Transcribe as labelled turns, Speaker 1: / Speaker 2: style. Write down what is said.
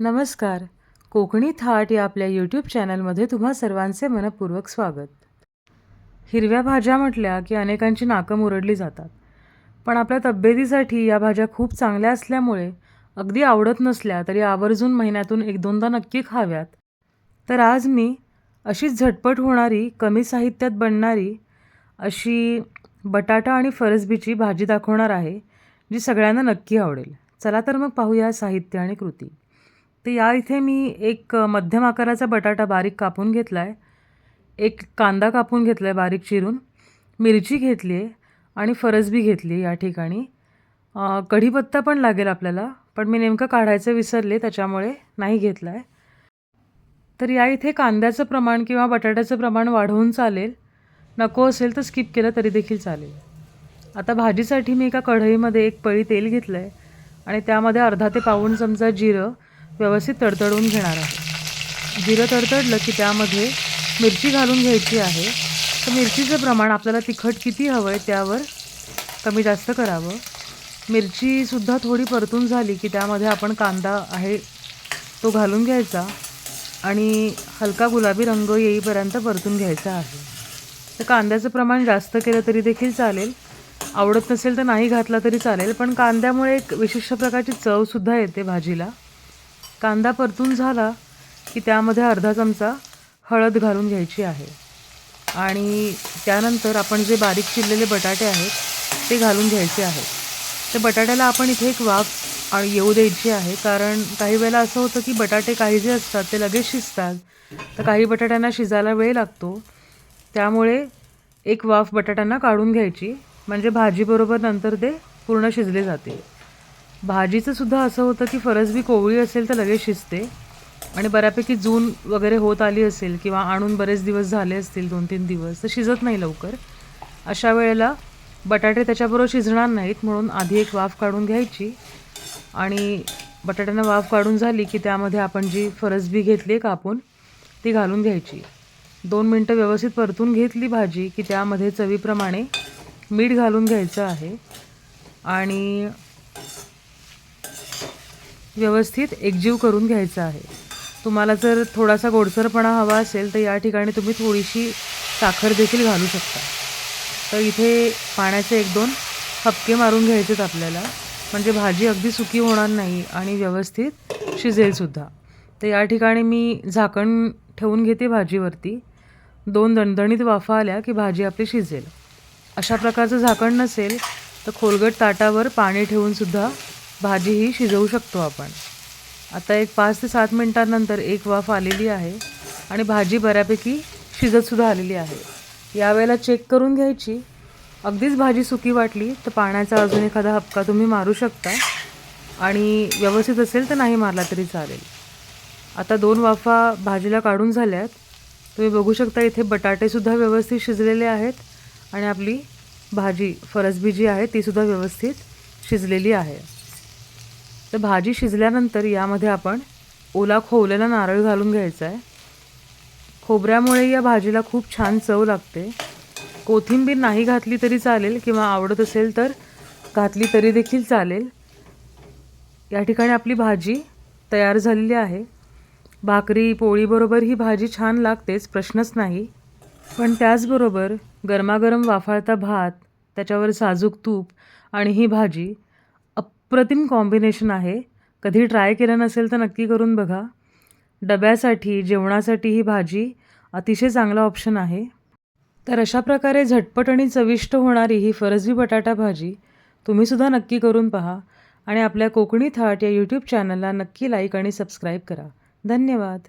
Speaker 1: नमस्कार. कोकणी थाट या आपल्या यूट्यूब चॅनलमध्ये तुम्हा सर्वांचे मनपूर्वक स्वागत. हिरव्या भाज्या म्हटल्या की अनेकांची नाकं मुरडली जातात. पण आपल्या तब्येतीसाठी या भाज्या खूप चांगल्या असल्यामुळे अगदी आवडत नसल्या तरी आवर्जून महिन्यातून एक दोनदा नक्की खाव्यात. तर आज मी अशीच झटपट होणारी कमी साहित्यात बनणारी अशी बटाटा आणि फरसबीची भाजी दाखवणार आहे जी सगळ्यांना नक्की आवडेल. चला तर मग पाहूया साहित्य आणि कृती. तर या इथे मी एक मध्यम आकाराचा बटाटा बारीक कापून घेतला आहे एक कांदा कापून घेतला आहे बारीक चिरून. मिरची घेतली आहे आणि फरसबी घेतली आहे या ठिकाणी. कढीपत्ता पण लागेल आपल्याला पण मी नेमकं काढायचं विसरले त्याच्यामुळे नाही घेतला आहे तर या इथे कांद्याचं प्रमाण किंवा बटाट्याचं प्रमाण वाढवून चालेल. नको असेल तर स्किप केलं तरी देखील चालेल. आता भाजीसाठी मी एका कढईमध्ये एक पळी तेल घेतलं आहे आणि त्यामध्ये अर्धा ते पाऊण चमचा जिरं व्यवस्थित तडतडून घेणार आहे. जिरं तडतडलं की त्यामध्ये मिरची घालून घ्यायची आहे. तर मिरचीचं प्रमाण आपल्याला तिखट किती हवं आहे त्यावर कमी जास्त करावं. मिरचीसुद्धा थोडी परतून झाली की त्यामध्ये आपण कांदा आहे तो घालून घ्यायचा आणि हलका गुलाबी रंग येईपर्यंत परतून घ्यायचा आहे. तर कांद्याचं प्रमाण जास्त केलं तरी देखील चालेल. आवडत नसेल तर नाही घातला तरी चालेल. पण कांद्यामुळे एक विशिष्ट प्रकारची चवसुद्धा येते भाजीला. कांदा परतून झाला की त्यामध्ये अर्धा चमचा हळद घालून घ्यायची आहे. आणि त्यानंतर आपण जे बारीक चिरलेले बटाटे आहेत ते घालून घ्यायचे आहेत तर बटाट्याला आपण इथे एक वाफ आणि येऊ द्यायची आहे. कारण काही वेळेला असं होतं की बटाटे काही जे असतात ते लगेच शिजतात. तर काही बटाट्यांना शिजायला वेळ लागतो. त्यामुळे एक वाफ बटाट्यांना काढून घ्यायची. म्हणजे भाजीबरोबर नंतर ते पूर्ण शिजले जाते भाजीचं सुद्धा असं होतं की फरसबी कोवळी असेल तर लगेच शिजते. आणि बऱ्यापैकी जून वगैरे होत आली असेल किंवा आणून बरेच दिवस झाले असतील दोन तीन दिवस तर शिजत नाही लवकर. अशा वेळेला बटाटे त्याच्याबरोबर शिजणार नाहीत म्हणून आधी एक वाफ काढून घ्यायची. आणि बटाट्यांना वाफ काढून झाली की त्यामध्ये आपण जी फरसबी घेतली आहे कापून ती घालून घ्यायची. दोन मिनटं व्यवस्थित परतून घेतली भाजी की त्यामध्ये चवीप्रमाणे मीठ घालून घ्यायचं आहे. आणि व्यवस्थित एकजीव करून घ्यायचा आहे. तुम्हाला जर थोडासा गोडसरपणा हवा असेल तर या ठिकाणी तुम्ही थोडीशी साखर देखील घालू शकता. तर इथे पाण्याचे एक दोन हपके मारून घ्यायचेत आपल्याला. म्हणजे भाजी अगदी सुकी होणार नाही आणि व्यवस्थित शिजेलसुद्धा तर या ठिकाणी मी झाकण ठेवून घेते भाजीवरती. दोन दणदणीत वाफा आल्या की भाजी आपली शिजेल. अशा प्रकारचं झाकण नसेल तर खोलगट ताटावर पाणी ठेवूनसुद्धा भाजीही शिजवू शकतो आपण. आता एक पाच ते सात मिनटांनंतर एक वाफ आलेली आहे आणि भाजी बऱ्यापैकी शिजतसुद्धा आलेली आहे. यावेळेला चेक करून घ्यायची. अगदीच भाजी सुकी वाटली तर पाण्याचा अजून एखादा हपका तुम्ही मारू शकता आणि व्यवस्थित असेल तर नाही मारला तरी चालेल. आता दोन वाफा भाजीला काढून झाल्यात. तुम्ही बघू शकता इथे बटाटेसुद्धा व्यवस्थित शिजलेले आहेत आणि आपली भाजी फरसबी जी आहे तीसुद्धा व्यवस्थित शिजलेली आहे. तर भाजी शिजल्यानंतर यामध्ये आपण ओला खोवलेला नारळ घालून घ्यायचा आहे. खोबऱ्यामुळे या भाजीला खूप छान चव लागते. कोथिंबीर नाही घातली तरी चालेल किंवा आवडत असेल तर घातली तरी देखील चालेल. या ठिकाणी आपली भाजी तयार झालेली आहे. भाकरी पोळीबरोबर ही भाजी छान लागतेच प्रश्नच नाही. पण त्याचबरोबर गरमागरम वाफाळता भात त्याच्यावर साजूक तूप आणि ही भाजी अप्रतिम कॉम्बिनेशन आहे. कधी ट्राय केलं नसेल तर नक्की करून बघा. डब्यासाठी जेवणासाठी ही भाजी अतिशय चांगला ऑप्शन आहे. तर अशा प्रकारे झटपट आणि चविष्ट होणारी ही फरसबी बटाटा भाजी तुम्हीसुद्धा नक्की करून पहा आणि आपल्या कोकणी थाट या यूट्यूब चॅनलला नक्की लाईक आणि सबस्क्राईब करा. धन्यवाद.